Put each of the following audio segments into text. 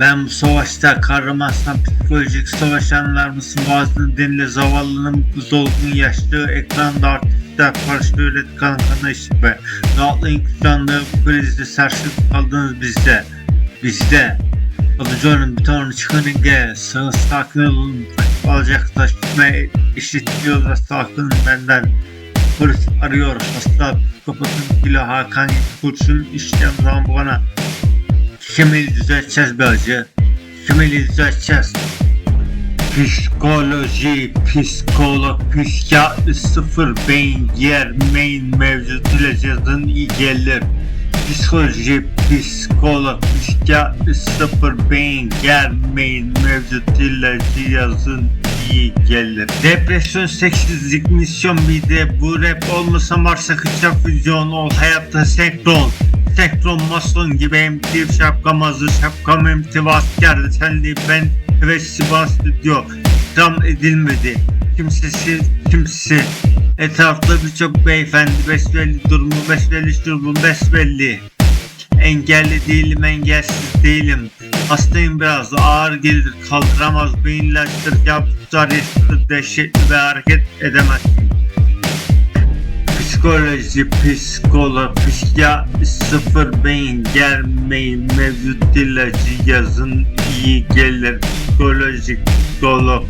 Ben bu savaşta kahramansan psikolojik savaşanlar mısın? Boğazını dinle zavallının dolgun yaşlı ekranda artistler karşı öğret kan kana işi be. Rahatlayın kuşandığı bu krizde sarsılıp kaldınız bizde. Bizde. Alıcı'nın bir tane çıkarın gel. Sağ sakin olun. Alacak taşıma işitiyorlar sakın benden. Polis arıyor. Hasta kapatın bile Hakan kurşun işlem zaman Kemeri düzelteceğiz be acı. Kemeri düzelteceğiz. Psikoloji, psikolog, psikiyatri sıfır beyin yermeyin mevcut ile yazın iyi gelir. Psikoloji, psikolog, psikiyatri sıfır beyin germeyin mevcut ile yazın iyi gelir. Depresyon, seksizlik, misyon bir de bu rap olmasa varsa kıçak vizyon ol hayatta senkron. Senkron mason gibi emtir şapkam hazır şapkam emtiva askerdi senli ben evet Sivas stüdyo. Tam edilmedi. Kimsesiz kimse etrafta birçok beyefendi besbelli durumu besbelli durumu besbelli. Engelli değilim engelsiz değilim. Hastayım biraz ağır gelir kaldıramaz. Beyinlerdir yaptılar yaşlıdır dehşetli ve hareket edemezsin Psikoloji, psikolog, psikiyatri, sıfır beyin gelmeyin mevcut ilacı yazın iyi gelir. Psikolojik, psikolog,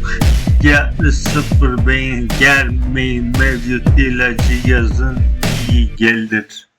psikiyatri, sıfır beyin gelmeyin mevcut ilacı yazın iyi gelir.